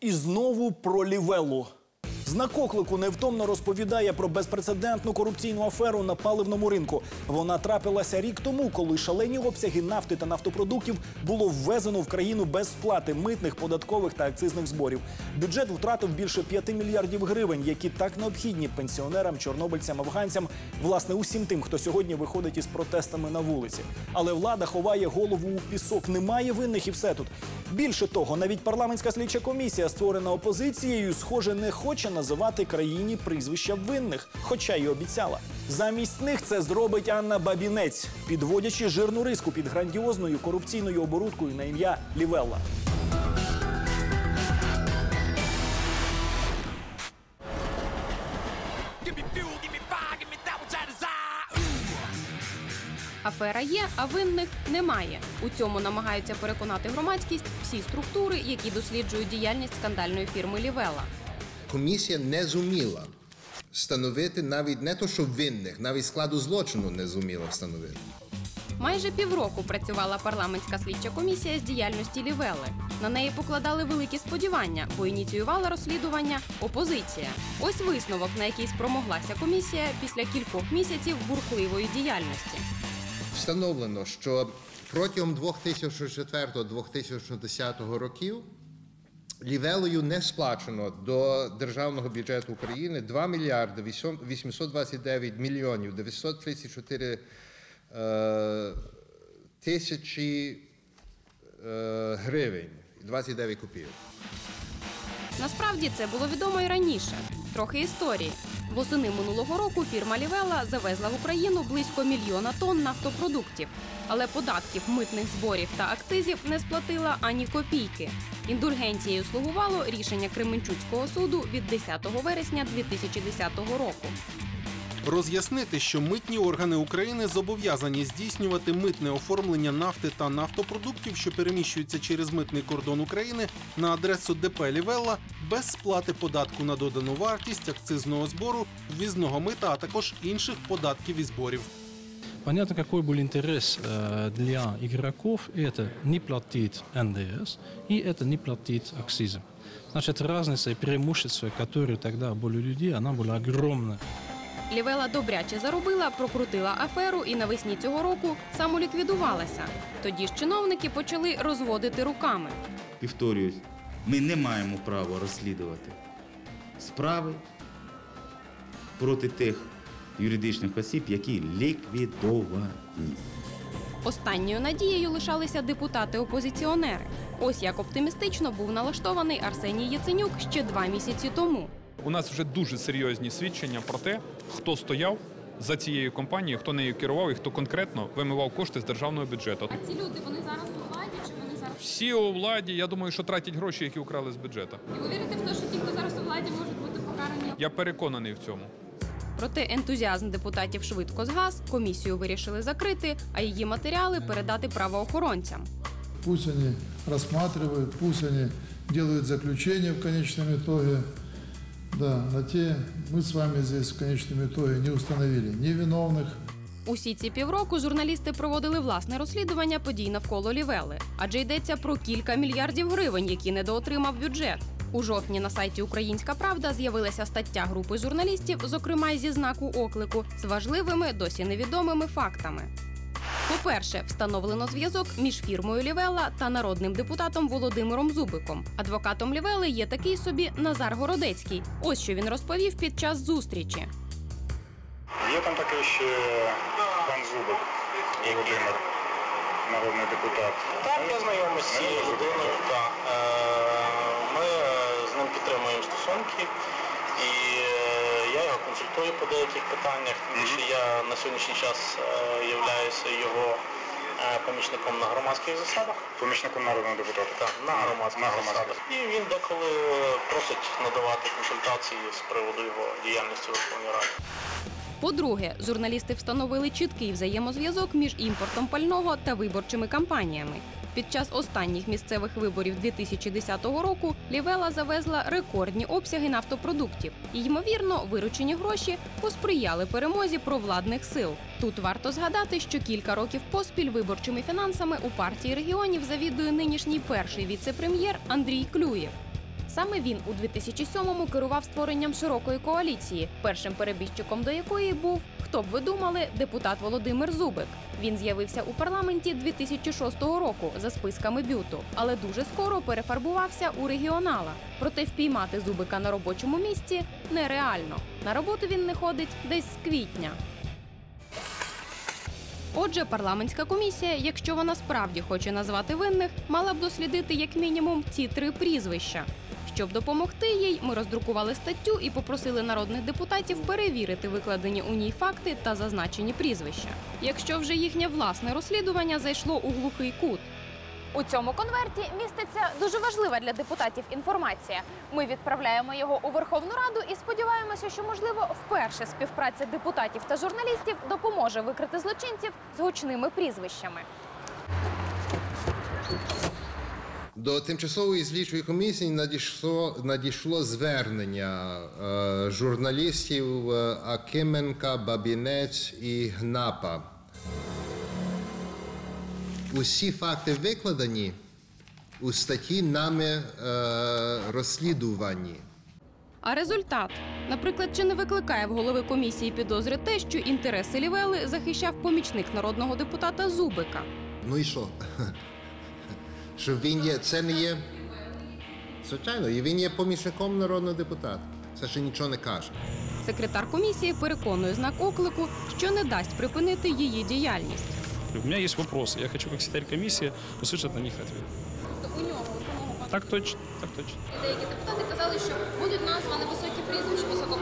І знову про Лівелу. Знак оклику невтомно розповідає про безпрецедентну корупційну аферу на паливному ринку. Вона трапилася рік тому, коли шалені обсяги нафти та нафтопродуктів було ввезено в країну без сплати митних, податкових та акцизних зборів. Бюджет втратив більше 5 мільярдів гривень, які так необхідні пенсіонерам, чорнобильцям, афганцям, власне, усім тим, хто сьогодні виходить із протестами на вулиці. Але влада ховає голову у пісок. Немає винних і все тут. Більше того, навіть парламентська слідча комісія, створена опозицією, схоже, не хоче називати країні прізвища винних, хоча й обіцяла. Замість них це зробить Анна Бабінець, підводячи жирну риску під грандіозною корупційною оборудкою на ім'я Лівелла. Афера є, а винних немає. У цьому намагаються переконати громадськість всі структури, які досліджують діяльність скандальної фірми Лівела. Комісія не зуміла встановити навіть не то, що винних, навіть складу злочину не зуміла встановити. Майже півроку працювала парламентська слідча комісія з діяльності Лівели. На неї покладали великі сподівання, бо ініціювала розслідування опозиція. Ось висновок, на який спромоглася комісія після кількох місяців бурхливої діяльності. Встановлено, що протягом 2004-2010 років Лівелою не сплачено до державного бюджету України 2 мільярди 829 мільйонів 934 е, тисячі е, гривень і 29 копійок. Насправді це було відомо і раніше. Трохи історії. Восени минулого року фірма Лівела завезла в Україну близько мільйона тонн нафтопродуктів. Але податків, митних зборів та акцизів не сплатила ані копійки. Індульгенцією слугувало рішення Кременчуцького суду від 10 вересня 2010 року. Роз'яснити, що митні органи України зобов'язані здійснювати митне оформлення нафти та нафтопродуктів, що переміщуються через митний кордон України на адресу ДП Лівелла без сплати податку на додану вартість, акцизного збору, ввізного мита, а також інших податків і зборів. Понятно, какой был интерес э, для игроков, это не платить НДС и это не платить акцизы. Значит, разница и преимущество, которые тогда были у людей, она была огромная. Лівела добряче заробила, прокрутила аферу і навесні цього року самоліквідувалася. Тоді ж чиновники почали розводити руками. Повторююсь, ми не маємо права розслідувати справи проти тих юридичних осіб, які ліквідовані. Останньою надією лишалися депутати-опозиціонери. Ось як оптимістично був налаштований Арсеній Яценюк ще два місяці тому. У нас вже дуже серйозні свідчення про те, хто стояв за цією компанією, хто нею керував і хто конкретно вимивав кошти з державного бюджету. А ці люди вони зараз у владі чи вони зараз Всі у владі, я думаю, що тратять гроші, які украли з бюджету. і ви вірите в те, що ті, хто зараз у владі, можуть бути покарані? Я переконаний в цьому. Проте ентузіазм депутатів швидко згас, комісію вирішили закрити, а її матеріали передати правоохоронцям. Пусть они рассматривают, пусть они делают заключение в конечном итоге. Да, на те мы с вами здесь в конечном итоге не установили ни виновных, Усі ці півроку журналісти проводили власне розслідування подій навколо Лівели, адже йдеться про кілька мільярдів гривень, які недоотримав бюджет. У жовтні на сайті Українська Правда з'явилася стаття групи журналістів, зокрема й зі знаку оклику, з важливими досі невідомими фактами. По-перше, встановлено зв'язок між фірмою Лівела та народним депутатом Володимиром Зубиком. Адвокатом Лівели є такий собі Назар Городецький. Ось що він розповів під час зустрічі. Є там такий ще пан Зубик Володимир, народний депутат. Так, я знайомий з цією людиною. Е, Ми е, з ним підтримуємо стосунки, і консультую по деяких питаннях, тому що я на сьогоднішній час е, являюся його е, помічником на громадських засадах. Помічником народного депутата. Так, на громадських На громадських. засадах. І він деколи просить надавати консультації з приводу його діяльності у Верховній Раді. По-друге, журналісти встановили чіткий взаємозв'язок між імпортом пального та виборчими кампаніями. Під час останніх місцевих виборів 2010 року Лівела завезла рекордні обсяги нафтопродуктів. І, ймовірно, виручені гроші посприяли перемозі провладних сил. Тут варто згадати, що кілька років поспіль виборчими фінансами у партії регіонів завідує нинішній перший віце-прем'єр Андрій Клюєв. Саме він у 2007-му керував створенням широкої коаліції, першим перебіжчиком до якої був, хто б ви думали, депутат Володимир Зубик. Він з'явився у парламенті 2006 року за списками бюту, але дуже скоро перефарбувався у регіонала. Проте впіймати Зубика на робочому місці нереально. На роботу він не ходить десь з квітня. Отже, парламентська комісія, якщо вона справді хоче назвати винних, мала б дослідити як мінімум ці три прізвища. Щоб допомогти їй, ми роздрукували статтю і попросили народних депутатів перевірити викладені у ній факти та зазначені прізвища. Якщо вже їхнє власне розслідування зайшло у глухий кут. У цьому конверті міститься дуже важлива для депутатів інформація. Ми відправляємо його у Верховну Раду і сподіваємося, що можливо вперше співпраця депутатів та журналістів допоможе викрити злочинців з гучними прізвищами. До тимчасової слідчої комісії надійшло, надійшло звернення е, журналістів е, Акименка, Бабінець і Гнапа. Усі факти викладені у статті нами е, розслідувані. А результат, наприклад, чи не викликає в голови комісії підозри те, що інтереси Лівели захищав помічник народного депутата Зубика. Ну і що? Що він є, це не є. Звичайно, і він є помічником народного депутата. Це ще нічого не каже. Секретар комісії переконує знак оклику, що не дасть припинити її діяльність. У меня есть вопросы. Я хочу, как секретарь комиссии, услышать на них ответ. У нього самого Так точно, так точно. деякі депутати казали, що будуть названі високі прізвища високопосадовців.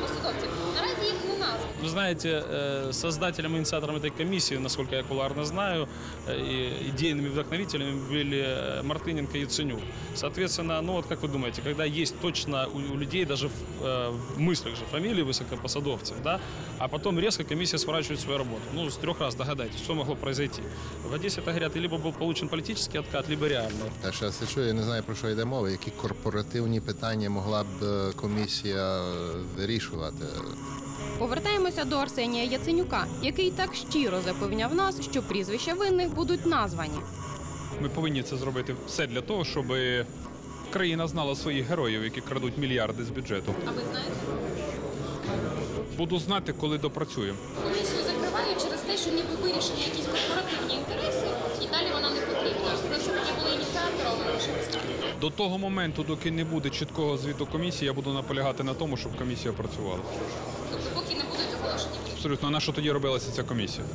Вы знаете, э, создателем и инициатором этой комиссии, насколько я кулуарно знаю, э, и идейными вдохновителями были э, Мартыненко и Яценюк. Соответственно, ну вот как вы думаете, когда есть точно у, у людей даже в, э, в мыслях же фамилии высокопосадовцев, да, а потом резко комиссия сворачивает свою работу. Ну, с трех раз догадайтесь, что могло произойти. В Одессе, это говорят, либо был получен политический откат, либо реальный. Та ще все чую, я не знаю про що йде мова, які корпоративні питання могла б е, комісія е, вирішувати. Повертаємося до Арсенія Яценюка, який так щиро запевняв нас, що прізвища винних будуть названі. Ми повинні це зробити все для того, щоб країна знала своїх героїв, які крадуть мільярди з бюджету. А ви знаєте? Буду знати, коли допрацюємо. Комісію закриває через те, що ніби вирішені якісь корпоративні інтереси, і далі вона не потрібна. Прошу мені були ініціатором. До того моменту, доки не буде чіткого звіту комісії, я буду наполягати на тому, щоб комісія працювала. Тобто, поки не будуть оголошені. Абсолютно, а на що тоді робилася ця комісія?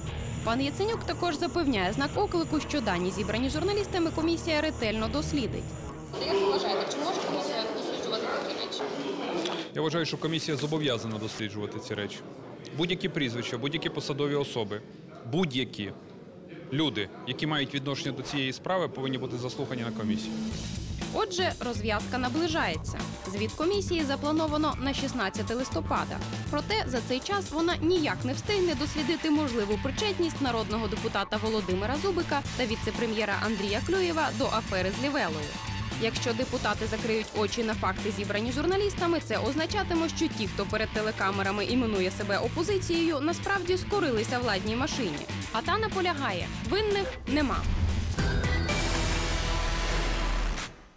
Пан Яценюк також запевняє знак оклику, що дані зібрані журналістами комісія ретельно дослідить. Як ви вважаєте, чи може комісія досліджувати такі речі? Я вважаю, що комісія зобов'язана досліджувати ці речі. Будь-які прізвища, будь-які посадові особи, будь-які люди, які мають відношення до цієї справи, повинні бути заслухані на комісії. Отже, розв'язка наближається. Звіт комісії заплановано на 16 листопада. Проте за цей час вона ніяк не встигне дослідити можливу причетність народного депутата Володимира Зубика та віце-прем'єра Андрія Клюєва до афери з Лівелою. Якщо депутати закриють очі на факти, зібрані журналістами, це означатиме, що ті, хто перед телекамерами іменує себе опозицією, насправді скорилися владній машині. А та наполягає: винних нема.